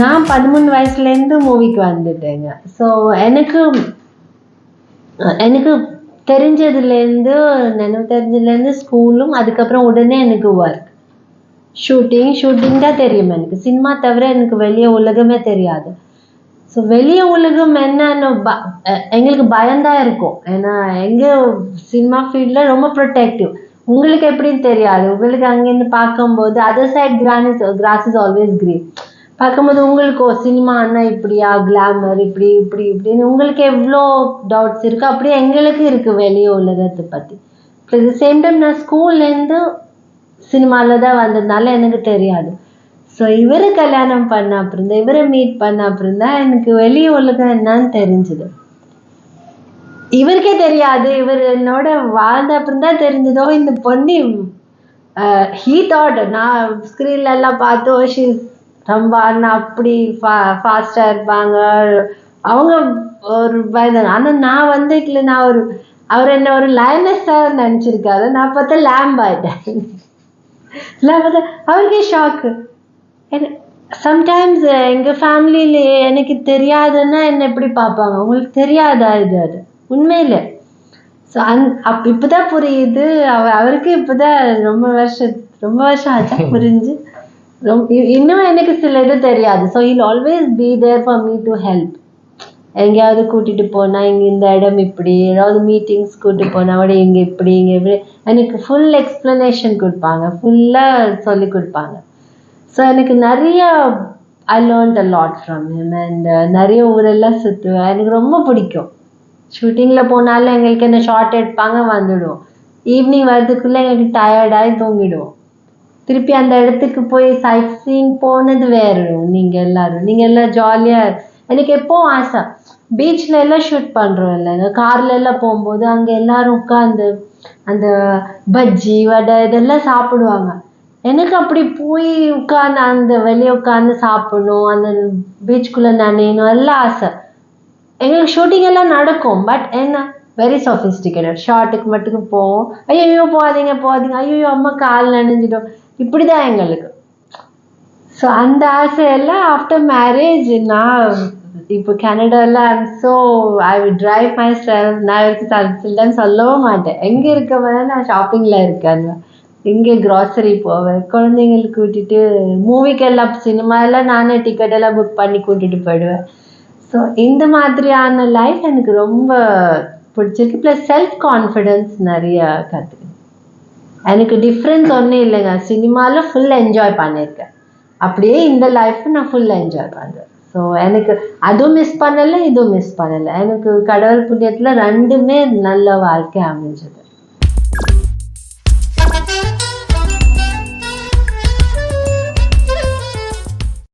நான் பதிமூணு வயசுலேருந்து மூவிக்கு வந்துட்டேங்க. ஸோ எனக்கு எனக்கு தெரிஞ்சதுலேருந்து நினைவு தெரிஞ்சதுலேருந்து ஸ்கூலும் அதுக்கப்புறம் உடனே எனக்கு ஒர்க் ஷூட்டிங் ஷூட்டிங் தான் தெரியும் எனக்கு. சினிமா தவிர எனக்கு வெளியே உலகமே தெரியாது. ஸோ வெளியே உலகம் என்னன்னு ப எங்களுக்கு பயம்தான் இருக்கும். ஏன்னா எங்கள் சினிமா ஃபீல்டில் ரொம்ப ப்ரொடெக்டிவ் உங்களுக்கு எப்படின்னு தெரியாது. உங்களுக்கு அங்கேருந்து பார்க்கும்போது அதர் சைட் கிரானிஸ் கிராஸ் இஸ் ஆல்வேஸ் கிரீன் பார்க்கும்போது உங்களுக்கு ஓ சினிமா அண்ணா இப்படியா? கிளாமர் இப்படி இப்படி இப்படின்னு உங்களுக்கு எவ்வளோ டவுட்ஸ் இருக்குது அப்படியே எங்களுக்கு இருக்குது வெளியே உலகத்தை பற்றி இப்போ இது சேம் டைம் நான் ஸ்கூல்லேருந்து சினிமாவில் தான் வந்ததுனால எனக்கு தெரியாது. ஸோ இவர் கல்யாணம் பண்ண அப்புறம் தான் இவரை மீட் பண்ண அப்புறம் தான் எனக்கு வெளியே உலகம் என்னன்னு தெரிஞ்சுது. இவருக்கே தெரியாது. இவர் என்னோட வாழ்ந்த அப்புறம் தான் தெரிஞ்சதோ. இந்த பொண்ணு ஹீ தாட் நான் ஸ்க்ரீன்ல எல்லாம் பார்த்து ஓ ரொம்ப அண்ணா அப்படி ஃபா ஃபாஸ்டாக இருப்பாங்க. அவங்க ஒரு பயந்தாங்க ஆனால் நான் வந்துட்டுல நான் ஒரு அவர் என்ன ஒரு லயனஸாக நினச்சிருக்காரு. நான் பார்த்தா லேம்ப் ஆயிட்டேன். நான் பார்த்தா அவருக்கே ஷாக்கு சம்டைம்ஸ் எங்கள் ஃபேமிலியில் எனக்கு தெரியாதுன்னா என்ன எப்படி பார்ப்பாங்க? உங்களுக்கு தெரியாதா இது அது? உண்மையில். ஸோ அந் அப் இப்போ தான் புரியுது. அவ அவருக்கு இப்போ தான் ரொம்ப வருஷம் ரொம்ப வருஷம் ஆச்சா? புரிஞ்சு. இன்னும் எனக்கு சில இது தெரியாது. So I'll always be there for me to help எங்கேயாவது கூட்டிகிட்டு போனால் இங்கே இந்த இடம் இப்படி ஏதாவது மீட்டிங்ஸ் கூட்டிட்டு போனால் கூட இங்கே இப்படி இங்கே இப்படி. எனக்கு ஃபுல் எக்ஸ்ப்ளனேஷன் கொடுப்பாங்க. ஃபுல்லாக சொல்லி கொடுப்பாங்க. ஸோ எனக்கு நிறைய I learned a lot from him and நிறைய ஊரெல்லாம் சுற்றுவேன் எனக்கு ரொம்ப பிடிக்கும். ஷூட்டிங்கில் போனாலும் எங்களுக்கு என்ன ஷார்ட் எடுப்பாங்க வந்துடுவோம். ஈவினிங் வர்றதுக்குள்ளே எங்களுக்கு டயர்டாகி தூங்கிடுவோம். திருப்பி அந்த இடத்துக்கு போய் சைட் சீன் போனது வேறு. நீங்கள் எல்லாரும் நீங்கள் எல்லாம் ஜாலியாக எனக்கு எப்போ ஆசை? பீச்சில் எல்லாம் ஷூட் பண்ணுறோம் இல்லை கார்ல எல்லாம் போகும்போது அங்கே எல்லாரும் உட்காந்து அந்த பஜ்ஜி வடை இதெல்லாம் சாப்பிடுவாங்க. எனக்கு அப்படி போய் உட்காந்து அந்த வெளியே உட்காந்து சாப்பிடணும் அந்த பீச்சுக்குள்ளே நனையணும் எல்லாம் ஆசை. எங்களுக்கு ஷூட்டிங் எல்லாம் நடக்கும். பட் என்ன? வெரி சொஃபிஸ்டிகேட்டட் ஷார்ட்டுக்கு மட்டும் போவோம் ஐயோ போகாதீங்க போகாதீங்க. ஐயோ அம்மா கால் நனைஞ்சிடும். இப்படி தான் எங்களுக்கு. ஸோ அந்த ஆசையெல்லாம் ஆஃப்டர் மேரேஜ் நான் இப்போ கனடாவில் I'm so I will drive myself நான் இருக்கு சில சொல்லவும் மாட்டேன். எங்கே இருக்க நான் ஷாப்பிங்கில் இருக்கேன். இங்கே க்ராசரி போவேன். குழந்தைங்களுக்கு கூட்டிட்டு மூவிக்கெல்லாம் சினிமா எல்லாம் நானே டிக்கெட் எல்லாம் புக் பண்ணி கூட்டிட்டு போயிடுவேன். ஸோ இந்த மாதிரியான லைஃப் எனக்கு ரொம்ப பிடிச்சிருக்கு. ப்ளஸ் செல்ஃப் கான்ஃபிடென்ஸ் நிறைய கற்று எனக்கு டிஃப்ரென்ஸ் ஒன்றும் இல்லைங்க. சினிமாவில் ஃபுல் என்ஜாய் பண்ணியிருக்கேன். அப்படியே இந்த லைஃப் நான் ஃபுல் என்ஜாய் பண்ணுறேன் ஸோ எனக்கு அதுவும் மிஸ் பண்ணலை இதுவும் மிஸ் பண்ணலை. எனக்கு கடவுள் புண்ணியத்தில் ரெண்டுமே நல்ல வாழ்க்கை அமைஞ்சது.